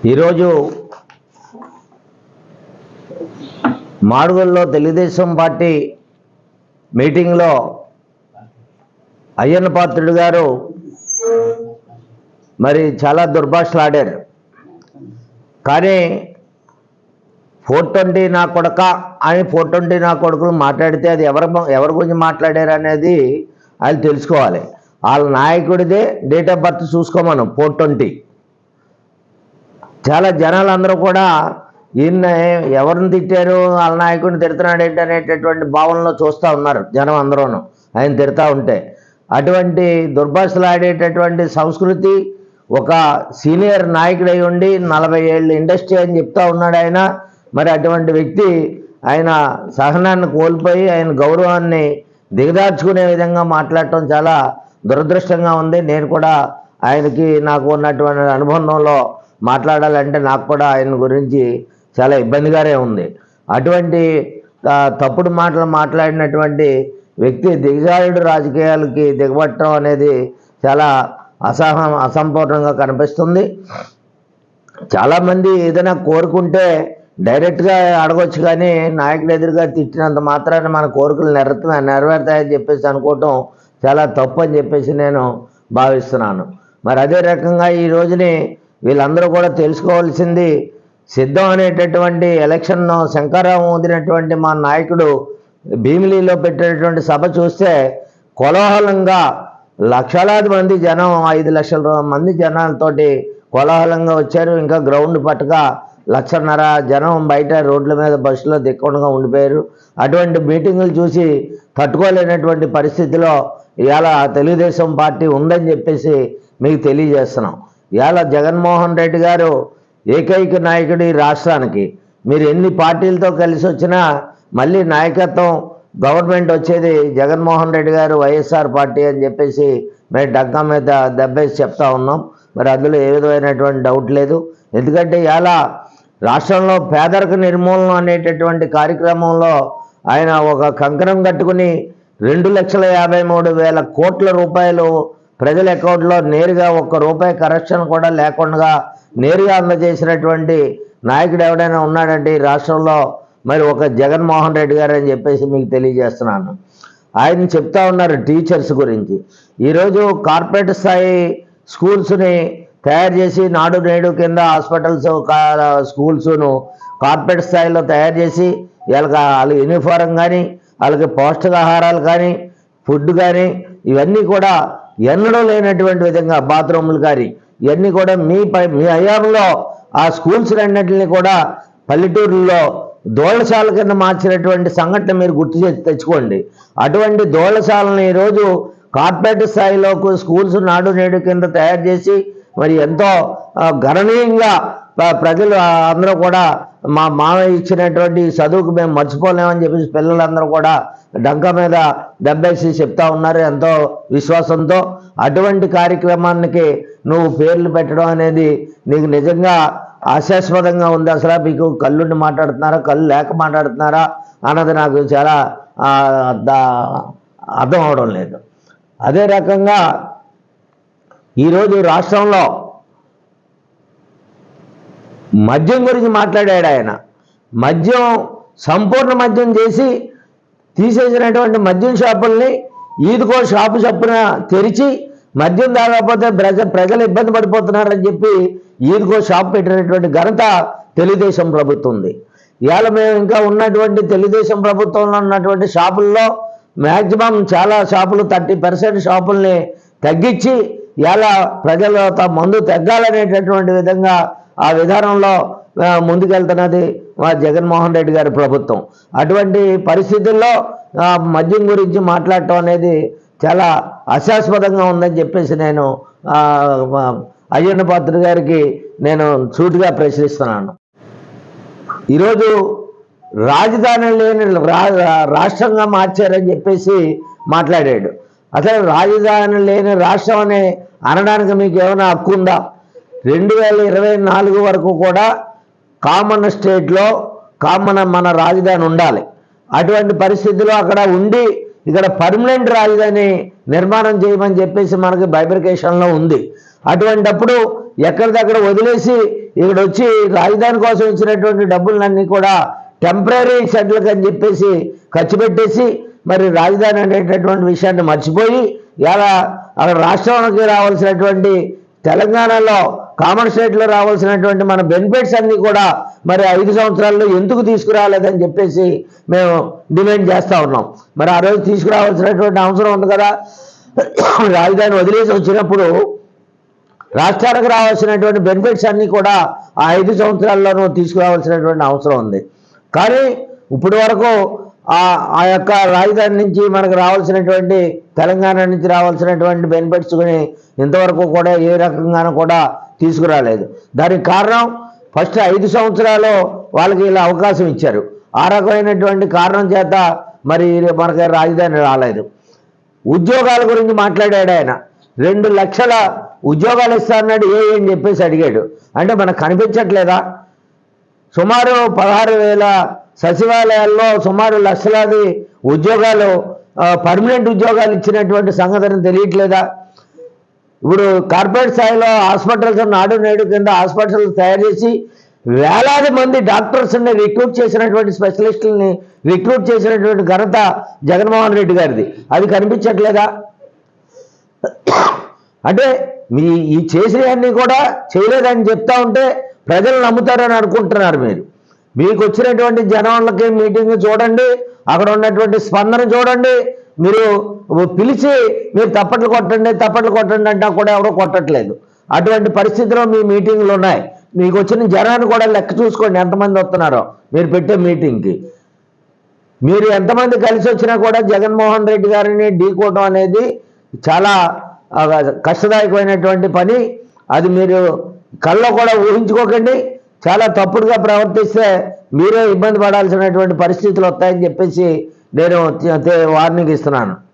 ఈరోజు మాడుగుల్లో తెలుగుదేశం పార్టీ మీటింగ్లో అయ్యన్న పాత్రుడు గారు మరి చాలా దుర్భాషలు ఆడారు కానీ ఫోర్ ట్వంటీ నా కొడక అని ఫోర్ ట్వంటీ నా కొడుకులు మాట్లాడితే అది ఎవరి ఎవరి గురించి మాట్లాడారు అనేది వాళ్ళు తెలుసుకోవాలి. వాళ్ళ నాయకుడిదే డేట్ ఆఫ్ బర్త్ చూసుకోమను ఫోర్ ట్వంటీ చాలా జనాలు అందరూ కూడా ఈయన ఎవరిని తిట్టారు వాళ్ళ నాయకుడిని తిడుతున్నాడు ఏంటి అనేటటువంటి భావనలో చూస్తూ ఉన్నారు జనం అందరూను. ఆయన తిడతా ఉంటే. అటువంటి దుర్భాషలాడేటటువంటి సంస్కృతి ఒక సీనియర్ నాయకుడై ఉండి నలభై ఏళ్ళు ఇండస్ట్రీ అని చెప్తా ఉన్నాడు ఆయన. మరి అటువంటి వ్యక్తి ఆయన సహనాన్ని కోల్పోయి ఆయన గౌరవాన్ని దిగదార్చుకునే విధంగా మాట్లాడటం చాలా దురదృష్టంగా ఉంది. నేను కూడా ఆయనకి నాకు ఉన్నటువంటి అనుబంధంలో మాట్లాడాలంటే నాకు కూడా ఆయన గురించి చాలా ఇబ్బందిగానే ఉంది. అటువంటి తప్పుడు మాటలు మాట్లాడినటువంటి వ్యక్తి దిగజారుడు రాజకీయాలకి దిగబట్టడం అనేది చాలా అసహ అసంపూర్ణంగా కనిపిస్తుంది. చాలామంది ఏదైనా కోరుకుంటే డైరెక్ట్గా అడగొచ్చు కానీ నాయకుడు ఎదురుగా తిట్టినంత మాత్రాన మన కోరికలు నెరవేరుతా నెరవేరుతాయని చెప్పేసి అనుకోవటం చాలా తప్పు అని చెప్పేసి నేను భావిస్తున్నాను. మరి అదే రకంగా ఈ రోజుని వీళ్ళందరూ కూడా తెలుసుకోవాల్సింది సిద్ధం అనేటటువంటి ఎలక్షన్ శంకరరావు వదిలినటువంటి మా నాయకుడు భీమిలిలో పెట్టినటువంటి సభ చూస్తే కోలాహలంగా లక్షలాది మంది జనం ఐదు లక్షల మంది జనాలతోటి కోలాహలంగా వచ్చారు. ఇంకా గ్రౌండ్ పట్టుక లక్షన్నర జనం బయట రోడ్ల మీద బస్సులో దిక్కుండా ఉండిపోయారు. అటువంటి మీటింగులు చూసి తట్టుకోలేనటువంటి పరిస్థితిలో ఇవాళ తెలుగుదేశం పార్టీ ఉందని చెప్పేసి మీకు తెలియజేస్తున్నాం. ఇవాళ జగన్మోహన్ రెడ్డి గారు ఏకైక నాయకుడు ఈ రాష్ట్రానికి. మీరు ఎన్ని పార్టీలతో కలిసి వచ్చినా మళ్ళీ నాయకత్వం గవర్నమెంట్ వచ్చేది జగన్మోహన్ రెడ్డి గారు వైఎస్ఆర్ పార్టీ అని చెప్పేసి మేము డగ్గా మీద దెబ్బేసి చెప్తా ఉన్నాం. మరి అందులో ఏ విధమైనటువంటి డౌట్ లేదు. ఎందుకంటే ఇలా రాష్ట్రంలో పేదరిక నిర్మూలన అనేటటువంటి కార్యక్రమంలో ఆయన ఒక కంకణం కట్టుకుని రెండు లక్షల యాభై మూడు వేల కోట్ల రూపాయలు ప్రజల అకౌంట్లో నేరుగా ఒక్క రూపాయి కరెక్షన్ కూడా లేకుండా నేరుగా అందజేసినటువంటి నాయకుడు ఎవడైనా ఉన్నాడంటే ఈ రాష్ట్రంలో మరి ఒక జగన్మోహన్ రెడ్డి గారు అని చెప్పేసి మీకు తెలియజేస్తున్నాను. ఆయన చెప్తా ఉన్నారు టీచర్స్ గురించి. ఈరోజు కార్పొరేట్ స్థాయి స్కూల్స్ని తయారు చేసి నాడు నేడు కింద హాస్పిటల్స్ స్కూల్స్ను కార్పొరేట్ స్థాయిలో తయారు చేసి వీళ్ళకి వాళ్ళకి యూనిఫారం కానీ వాళ్ళకి పౌష్టికాహారాలు కానీ ఫుడ్ కానీ ఇవన్నీ కూడా ఎన్నడూ లేనటువంటి విధంగా బాత్రూములు కానీ ఇవన్నీ కూడా మీ పై మీ హయాంలో ఆ స్కూల్స్ రెండింటిని కూడా పల్లెటూరులో దోళశాల కింద మార్చినటువంటి సంఘటన మీరు గుర్తు చేసి తెచ్చుకోండి. అటువంటి దోళశాలను ఈరోజు కార్పొరేట్ స్థాయిలో స్కూల్స్ నాడు నేడు కింద తయారు చేసి మరి ఎంతో గణనీయంగా ప్రజలు అందరూ కూడా మా మామయ్య ఇచ్చినటువంటి చదువుకు మేము మర్చిపోలేమని చెప్పేసి పిల్లలందరూ కూడా డంక మీద దెబ్బేసి చెప్తా ఉన్నారు ఎంతో విశ్వాసంతో. అటువంటి కార్యక్రమానికి నువ్వు పేర్లు పెట్టడం అనేది నీకు నిజంగా ఆశాస్పదంగా ఉంది అసలు. మీకు కళ్ళుండి మాట్లాడుతున్నారా కళ్ళు లేక మాట్లాడుతున్నారా అన్నది నాకు చాలా దా- అర్థం అవడం లేదు. అదే రకంగా ఈరోజు రాష్ట్రంలో మద్యం గురించి మాట్లాడాడు ఆయన. మద్యం సంపూర్ణ మద్యం చేసి తీసేసినటువంటి మద్యం షాపుల్ని ఈదుకో షాపు చప్పున తెరిచి మద్యం తాగకపోతే ప్రజ ప్రజలు ఇబ్బంది పడిపోతున్నారని చెప్పి ఈదుకో షాప్ పెట్టినటువంటి ఘనత తెలుగుదేశం ప్రభుత్వం ఉంది ఇవాళ మేము ఇంకా ఉన్నటువంటి తెలుగుదేశం ప్రభుత్వంలో ఉన్నటువంటి షాపుల్లో మ్యాక్సిమం చాలా షాపులు థర్టీ పర్సెంట్ షాపుల్ని తగ్గించి ఇలా ప్రజలు తమ మందు తగ్గాలనేటటువంటి విధంగా ఆ విధానంలో ముందుకెళ్తున్నది మా జగన్మోహన్ రెడ్డి గారి ప్రభుత్వం. అటువంటి పరిస్థితుల్లో మద్యం గురించి మాట్లాడటం అనేది చాలా అశాస్పదంగా ఉందని చెప్పేసి నేను అయ్యన్న పాత్ర గారికి నేను సూటిగా ప్రశ్నిస్తున్నాను. ఈరోజు రాజధాని లేని రా- రాష్ట్రంగా మార్చారని చెప్పేసి మాట్లాడాడు. అసలు రాజధాని లేని రాష్ట్రం అనే అనడానికి మీకు ఏమైనా హక్కు ఉందా? రెండు వేల ఇరవై నాలుగు వరకు కూడా కామన్ స్టేట్లో కామన్ మన రాజధాని ఉండాలి. అటువంటి పరిస్థితిలో అక్కడ ఉండి ఇక్కడ పర్మనెంట్ రాజధాని నిర్మాణం చేయమని చెప్పేసి మనకి బైబ్రికేషన్లో ఉంది. అటువంటప్పుడు ఎక్కడిదక్కడ వదిలేసి ఇక్కడ వచ్చి రాజధాని కోసం ఇచ్చినటువంటి డబ్బులన్నీ కూడా టెంపరీ సెటిల్కి అని చెప్పేసి ఖర్చు పెట్టేసి మరి రాజధాని అనేటటువంటి విషయాన్ని మర్చిపోయి ఇలా అక్కడ రాష్ట్రానికి రావాల్సినటువంటి తెలంగాణలో కామన్ స్టేట్లో రావాల్సినటువంటి మన బెనిఫిట్స్ అన్నీ కూడా మరి ఐదు సంవత్సరాల్లో ఎందుకు తీసుకురాలేదని చెప్పేసి మేము డిమాండ్ చేస్తూ ఉన్నాం. మరి ఆ రోజు తీసుకురావాల్సినటువంటి అవసరం ఉంది కదా. రాజధాని వదిలేసి వచ్చినప్పుడు రాష్ట్రానికి రావాల్సినటువంటి బెనిఫిట్స్ అన్నీ కూడా ఆ ఐదు సంవత్సరాల్లోనూ తీసుకురావాల్సినటువంటి అవసరం ఉంది. కానీ ఇప్పటి వరకు ఆ యొక్క రాజధాని నుంచి మనకు రావాల్సినటువంటి తెలంగాణ నుంచి రావాల్సినటువంటి బెనిఫిట్స్ ఇంతవరకు కూడా ఏ రకంగానూ కూడా తీసుకురాలేదు. దానికి కారణం ఫస్ట్ ఐదు సంవత్సరాలు వాళ్ళకి ఇలా అవకాశం ఇచ్చారు. ఆ రకమైనటువంటి కారణం చేత మరి మనకి రాజధాని రాలేదు. ఉద్యోగాల గురించి మాట్లాడాడు ఆయన. రెండు లక్షల ఉద్యోగాలు ఇస్తానన్నాడు ఏ అని చెప్పేసి అడిగాడు. అంటే మనకు కనిపించట్లేదా? సుమారు పదహారు వేల సచివాలయాల్లో సుమారు లక్షలాది ఉద్యోగాలు పర్మనెంట్ ఉద్యోగాలు ఇచ్చినటువంటి సంగతిని తెలియట్లేదా? ఇప్పుడు కార్పొరేట్ స్థాయిలో హాస్పిటల్స్ నాడు నేడు కింద హాస్పిటల్స్ తయారు చేసి వేలాది మంది డాక్టర్స్ని రిక్రూట్ చేసినటువంటి స్పెషలిస్టులని రిక్రూట్ చేసినటువంటి ఘనత జగన్మోహన్ రెడ్డి గారిది. అది కనిపించట్లేదా? అంటే మీ ఈ చేసినవన్నీ కూడా చేయలేదని చెప్తా ఉంటే ప్రజలు నమ్ముతారని అనుకుంటున్నారు మీరు. మీకు వచ్చినటువంటి జనాలకి మీటింగ్ చూడండి అక్కడ ఉన్నటువంటి స్పందన చూడండి మీరు పిలిచి మీరు తప్పట్లు కొట్టండి తప్పట్లు కొట్టండి అంటా కూడా ఎవరో కొట్టట్లేదు. అటువంటి పరిస్థితిలో మీ మీటింగ్లు ఉన్నాయి. మీకు వచ్చిన జనాన్ని కూడా లెక్క చూసుకోండి ఎంతమంది వస్తున్నారో. మీరు పెట్టే మీటింగ్కి. మీరు ఎంతమంది కలిసి వచ్చినా కూడా జగన్మోహన్ రెడ్డి గారిని ఢీకోవటం అనేది చాలా కష్టదాయకమైనటువంటి పని. అది మీరు కళ్ళలో కూడా ఊహించుకోకండి. చాలా తప్పుడుగా ప్రవర్తిస్తే మీరే ఇబ్బంది పడాల్సినటువంటి పరిస్థితులు వస్తాయని చెప్పేసి నేను వార్నింగ్ ఇస్తున్నాను.